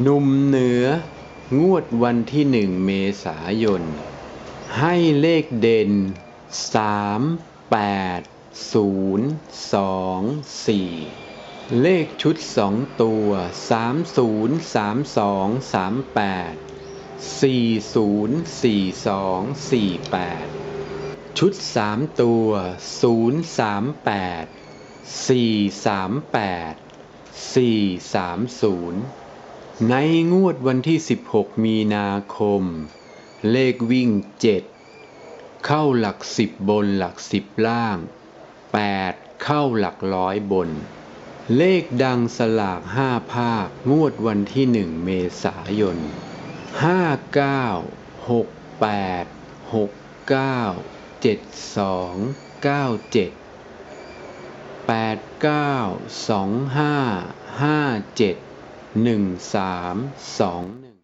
หนุ่มเหนืองวดวันที่หนึ่งเมษายน ให้เลขเด่นสามแปดศูนย์สองสี่เลขชุดสองตัวสามศูนย์สามสองสามแปดสี่ศูนย์สี่สองสี่แปดชุดสามตัวศูนย์สามแปดสี่สามแปดสี่สามศูนย์ ในงวดวันที่ 16 มีนาคม เลขวิ่ง 7 เข้าหลักสิบบนหลักสิบล่าง 8 เข้าหลักร้อยบน เลขดังสลาก 5 ภาค งวดวันที่ 1 เมษายน 59 68 69 72 97แปดเก้าสอง หนึ่งสามสองหนึ่ง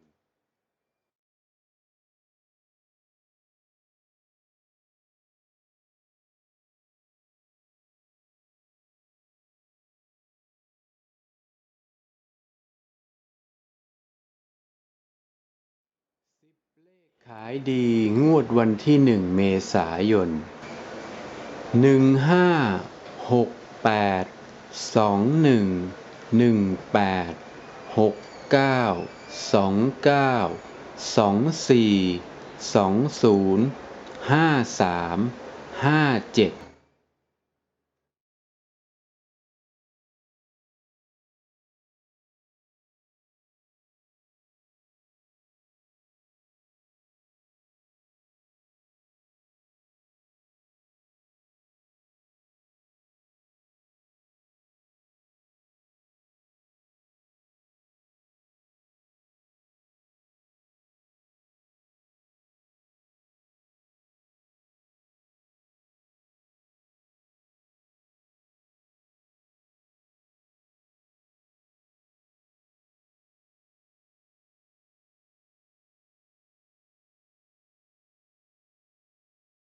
สิบเลขขายดีงวดวันที่หนึ่งเมษายนหนึ่งห้าหกแปดสองหนึ่งหนึ่งแปด หกเก้าสองเก้าสองสี่สองศูนย์ห้าสามห้าเจ็ด